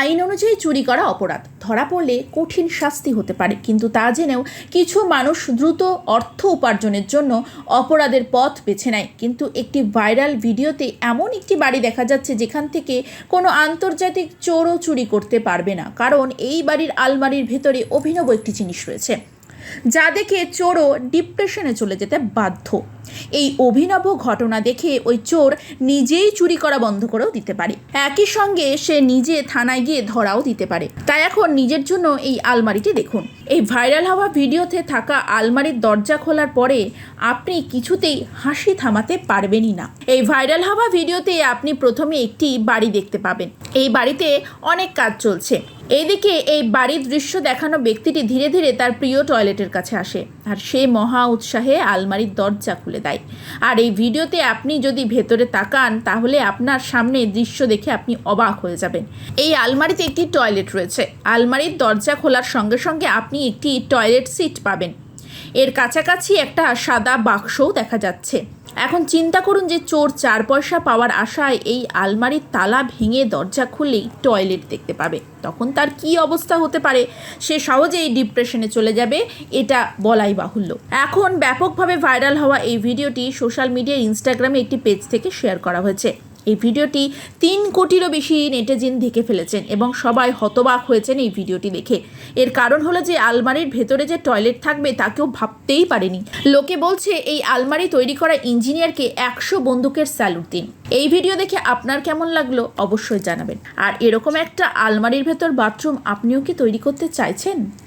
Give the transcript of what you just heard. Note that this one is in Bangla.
আইন অনুযায়ী চুরি করা অপরাধ। ধরা পড়লে কঠিন শাস্তি হতে পারে, কিন্তু তা জেনেও কিছু মানুষ দ্রুত অর্থ উপার্জনের জন্য অপরাধের পথ বেছে নেয়। কিন্তু একটি ভাইরাল ভিডিওতে এমন একটি বাড়ি দেখা যাচ্ছে যেখান থেকে কোনো আন্তর্জাতিক চোরও চুরি করতে পারবে না। কারণ এই বাড়ির আলমারির ভেতরে অভিনব একটি জিনিস রয়েছে। যা দেখে চোরও ডিপ্রেশনে চলে যেতে বাধ্য। এই অভিনব ঘটনা দেখে ওই চোর নিজেই চুরি করা বন্ধ করেও দিতে পারে। একই সঙ্গে সে নিজে থানায় গিয়ে ধরাও দিতে পারে। তাই এখন নিজের জন্য এই আলমারিটি দেখুন। এই ভাইরাল হওয়া ভিডিওতে থাকা আলমারির দরজা খোলার পরে আপনি কিছুতেই হাসি থামাতে পারবেনই না। এই ভাইরাল হওয়া ভিডিওতে আপনি প্রথমে একটি বাড়ি দেখতে পাবেন। এই বাড়িতে অনেক কাজ চলছে। এইদিকে এই বাড়ির দৃশ্য দেখানো ব্যক্তিটি ধীরে ধীরে তার প্রিয় টয়লেটের কাছে আসে। আর সে মহা উৎসাহে আলমারির দরজা খুলে দেয়। আর এই ভিডিওতে আপনি যদি ভেতরে তাকান, তাহলে আপনার সামনে দৃশ্য দেখে আপনি অবাক হয়ে যাবেন। এই আলমারিতে একটি টয়লেট রয়েছে। আলমারির দরজা খোলার সঙ্গে সঙ্গে আপনি একটি টয়লেট সিট পাবেন। এর কাছাকাছি একটা সাদা বাক্সও দেখা যাচ্ছে। এখন চিন্তা করুন যে চোর চার পয়সা পাওয়ার আশায় এই আলমারির তালা ভেঙে দরজা খুললেই টয়লেট দেখতে পাবে। তখন তার কি অবস্থা হতে পারে, সে সহজেই ডিপ্রেশনে চলে যাবে, এটা বলাই বাহুল্য। এখন ব্যাপকভাবে ভাইরাল হওয়া এই ভিডিওটি সোশ্যাল মিডিয়ার ইনস্টাগ্রামে একটি পেজ থেকে শেয়ার করা হয়েছে। এই ভিডিওটি তিন কোটিরও বেশি নেটেজিন দেখে ফেলেছেন এবং সবাই হতবাক হয়েছেন এই ভিডিওটি দেখে। এর কারণ হলো যে আলমারির ভেতরে যে টয়লেট থাকবে তা কেউ ভাবতেই পারেনি। লোকে বলছে এই আলমারি তৈরি করা ইঞ্জিনিয়ারকে একশো বন্দুকের স্যালুট দিন। এই ভিডিও দেখে আপনার কেমন লাগল অবশ্যই জানাবেন। আর এরকম একটা আলমারির ভেতর বাথরুম আপনিও কি তৈরি করতে চাইছেন?